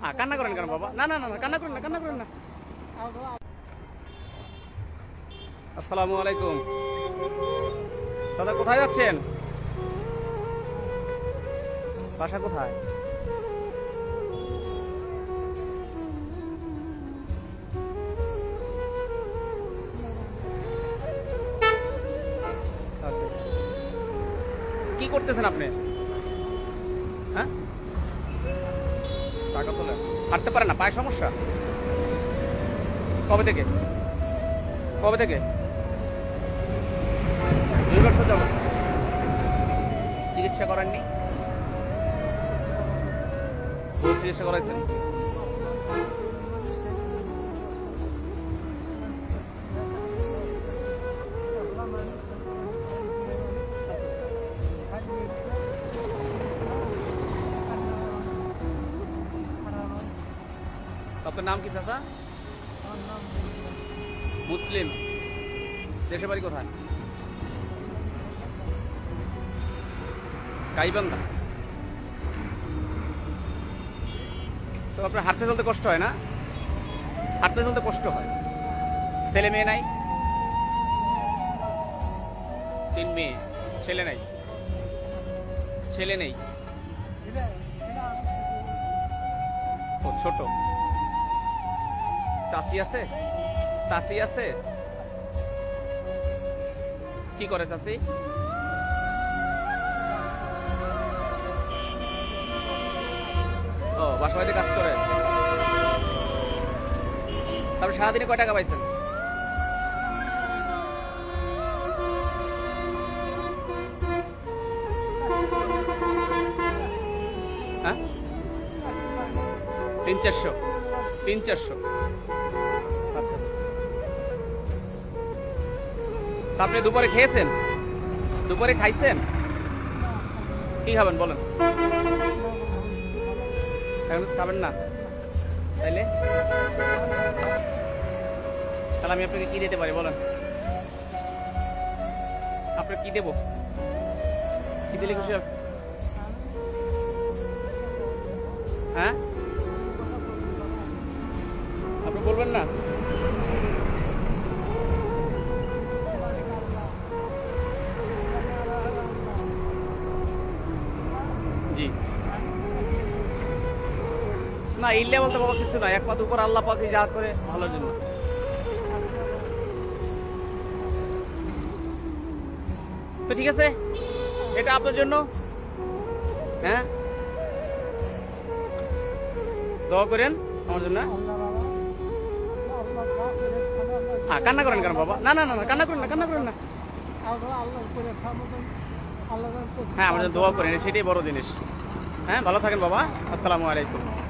হ্যাঁ কান্না করেন কেন বাবা না না না কান্না করেন না কান্না করেন না আসসালামু আলাইকুম দাদা কোথায় যাচ্ছেন বাসা কোথায়। কি করতেছেন আপনি হ্যাঁ টাকা তোলে। হাঁটতে পারে না, পায়ে সমস্যা? কবে থেকে? কবে থেকে? দুই বছর যাব চিকিৎসা করেননি? চিকিৎসা করাইছেন? আপনার নাম কি চাচা? মুসলিম। দেশের বাড়ি কোথায়? গাইবান্ধা তো আপনার হাঁটতে চলতে কষ্ট হয় না? হাঁটতে চলতে কষ্ট হয়। ছেলে মেয়ে নাই? তিন মেয়ে। ছেলে নাই? ছেলে নেই? ছোট। চাচি আছে? চাচি আছে? কি করে চাচি? ও বাসা বাড়িতে কাজ করে তারপরে সারাদিনে কয় টাকা পাইছেন তিন চারশো তিন চারশো আপনি দুপুরে খেয়েছেন? দুপুরে খাইছেন? কি খাবেন বলেন? খাবেন না। তাইলে? তাহলে আমি আপনাকে কি দিতে পারি বলেন? আপনাকে কি দেবো? কি দিলে খুশি হবে হ্যাঁ? আপনি বলবেন না? জি। না, ইল্লে বলতে বাবা কিছু না এক পাত উপর আল্লাহ পাকে যা করে, ভালোর জন্য। তো ঠিক আছে? এটা আপনার জন্য। হ্যাঁ? দোয়া করেন আমার জন্য। হ্যাঁ কান্না করেন কেন বাবা? না না না কান্না করেন না, কান্না করেন না। হ্যাঁ আমাদের দোয়া করেন সেটাই বড় জিনিস। হ্যাঁ ভালো থাকেন বাবা। আসসালামু আলাইকুম।